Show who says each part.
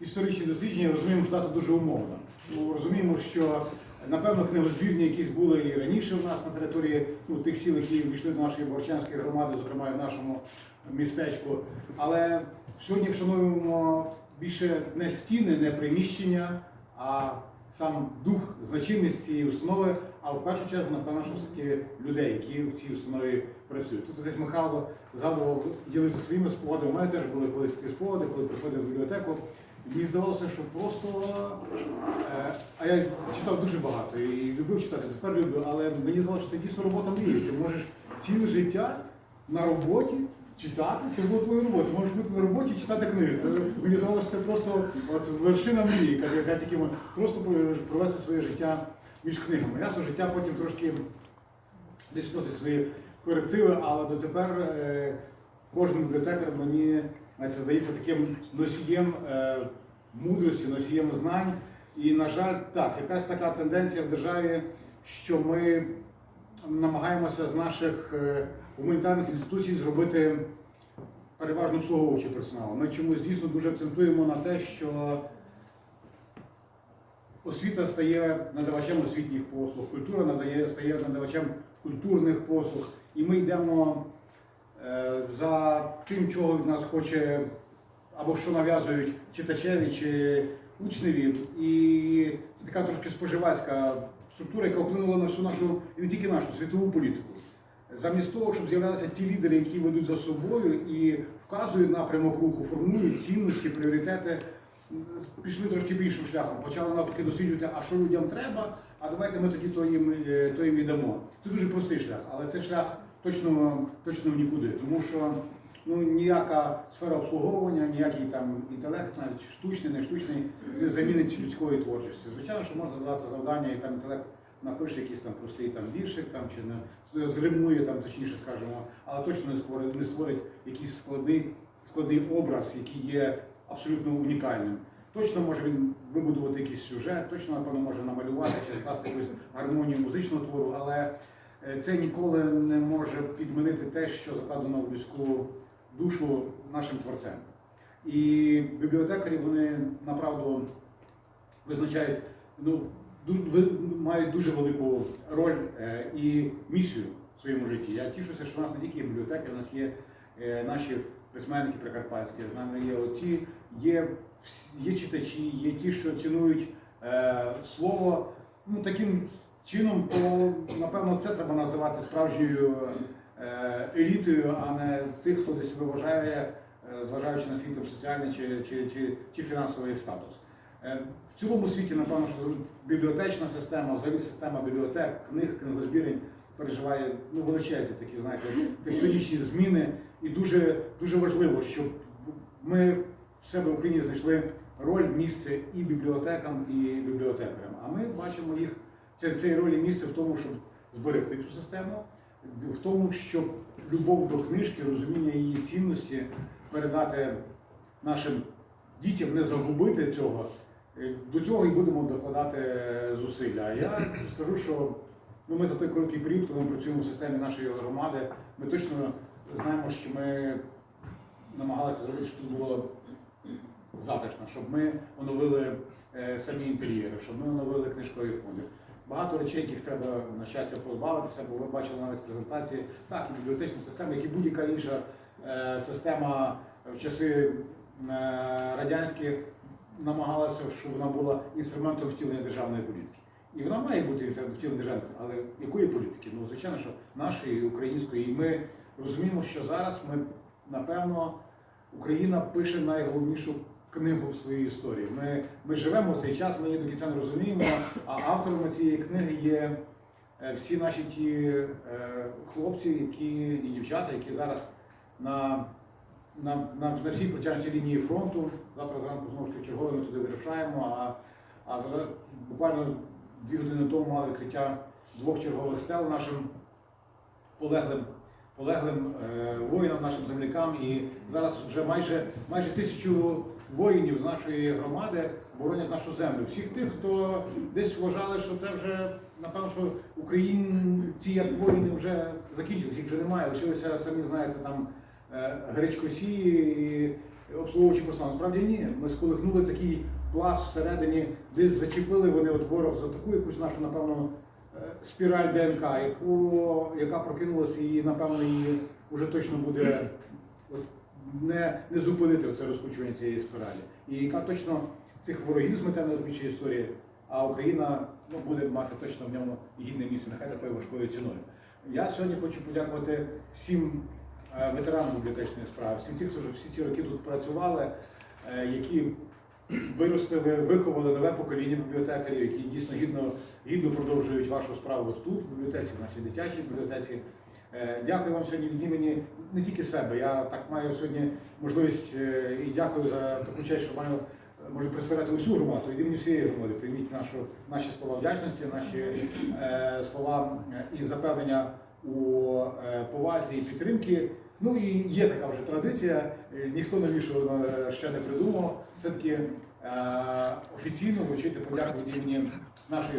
Speaker 1: історичні дослідження розуміємо, що дата дуже умовна. Ну, розуміємо, що напевно книгозбірні якісь були і раніше в нас на території ну, тих сіл, які війшли до нашої Борчанської громади, зокрема і в нашому містечку. Але сьогодні вшановуємо більше не стіни, не приміщення, а сам дух, значимість цієї установи, а в першу чергу, напевно, що все-таки людей, які в цій установі працюють. Тут десь Михайло згадував, ділився своїми спогадами. У мене теж були колись такі спогади, коли приходив в бібліотеку. Мені здавалося, що просто. Е, а я читав дуже багато і любив читати, тепер люблю, але мені здалося, що це дійсно робота мрії. Ти можеш ціле життя на роботі читати, це була твоя робота. Можеш бути на роботі і читати книги. Це мені здавалося, що це просто от, вершина мрії, яка, тільки просто провести своє життя між книгами. Ясно, життя потім трошки десь вносить свої корективи, але дотепер е, кожен бібліотекар мені значить, здається таким носієм е, мудрості, носієм знань. І, на жаль, так, якась така тенденція в державі, що ми намагаємося з наших е, гуманітарних інституцій зробити переважно обслуговуючий персонал. Ми чомусь дійсно дуже акцентуємо на те, що освіта стає надавачем освітніх послуг, культура надає, стає надавачем культурних послуг. І ми йдемо за тим, чого від нас хоче, або що нав'язують читачеві чи учневі. І це така трошки споживацька структура, яка вплинула на всю нашу, і не тільки нашу, світову політику. Замість того, щоб з'являлися ті лідери, які ведуть за собою і вказують напрямок руху, формують цінності, пріоритети, пішли трошки більшим шляхом. Почали навпаки досліджувати, а що людям треба, а давайте ми тоді то їм, е, то їм і дамо. Це дуже простий шлях, але це шлях точно, точно нікуди, тому що ну, ніяка сфера обслуговування, ніякий там інтелект, навіть штучний, не штучний, не замінить людської творчості. Звичайно, що можна задати завдання і там інтелект напише якийсь там простий там віршик там чи не зримує там, точніше скажемо, але точно не створить, не створить якийсь складний, складний образ, який є абсолютно унікальним. Точно може він вибудувати якийсь сюжет, точно напевно може намалювати чи скласти якусь гармонію музичного твору, але це ніколи не може підмінити те, що закладено в людську душу нашим творцем. І бібліотекарі вони направду визначають, ну, мають дуже велику роль е, і місію в своєму житті. Я тішуся, що у нас не тільки є бібліотеки, у нас є е, наші письменники прикарпатські, з нами є отці, є, є читачі, є ті, що цінують е, слово. Ну, таким чином, то напевно це треба називати справжньою е, елітою, а не тих, хто десь себе вважає, е, зважаючи на свій там, соціальний чи, чи, чи, чи фінансовий статус. Е, В цілому світі, напевно, що бібліотечна система, взагалі система бібліотек, книг, книгозбірень переживає ну, величезні такі, знаєте, тектонічні зміни. І дуже, дуже важливо, щоб ми в себе в Україні знайшли роль, місце і бібліотекам, і бібліотекарям. А ми бачимо їх, це, це роль і місце в тому, щоб зберегти цю систему, в тому, щоб любов до книжки, розуміння її цінності передати нашим дітям, не загубити цього. Е, До цього і будемо докладати е, зусилля. Я скажу, що ну, ми за той короткий період, коли ми працюємо в системі нашої громади, ми точно знаємо, що ми намагалися зробити, щоб тут було затишно, щоб ми оновили е, самі інтер'єри, щоб ми оновили книжкові фонди. Багато речей, яких треба на щастя позбавитися, бо ви бачили навіть з презентації, так, і бібліотечна система, як і будь-яка інша е, система в часи е, радянські намагалася, щоб вона була інструментом втілення державної політики. І вона має бути втілення державної, але якої політики? Ну, звичайно, що нашої, української. І ми розуміємо, що зараз ми, напевно, Україна пише найголовнішу книгу в своїй історії. Ми, ми живемо в цей час, ми її до кінця не розуміємо, а авторами цієї книги є е, всі наші ті е, хлопці які, і дівчата, які зараз на, на, на, на всій протяжній лінії фронту. Завтра зранку знову ж таки чергово ми туди вирушаємо. А, а зараз буквально дві години тому мали відкриття двох чергових стел нашим полеглим, полеглим е, воїнам, нашим землякам. І зараз вже майже, майже тисячу воїнів з нашої громади боронять нашу землю. Всіх тих, хто десь вважали, що це вже, напевно, що українці як воїни вже закінчилися, їх вже немає. Лишилися, самі знаєте, там е, гречкосії і обслуговуючи персонал. Насправді ні. Ми сколихнули такий пласт всередині, десь зачепили вони от ворог за таку якусь нашу, напевно, е, спіраль ДНК, яку, яка прокинулася і, напевно, її вже точно буде от, не, не зупинити це розкручування цієї спіралі. І яка точно цих ворогів змете на звичай історії, а Україна ну, буде мати точно в ньому гідне місце, нехай такою важкою ціною. Я сьогодні хочу подякувати всім е, ветеранам бібліотечної справи, всім тим, хто вже всі ці роки тут працювали, е, які виростили, виховали нове покоління бібліотекарів, які дійсно гідно, гідно продовжують вашу справу тут, в бібліотеці, в нашій дитячій бібліотеці. Е, Дякую вам сьогодні від імені не тільки себе. Я так маю сьогодні можливість е, і дякую за таку честь, що маю е, можу представляти усю громаду, від імені всієї громади. Прийміть нашу, наші слова вдячності, наші слова і запевнення у повазі і підтримки. Ну і є така вже традиція, ніхто е, ще не придумав. Все-таки е, офіційно вручити подяку від імені нашої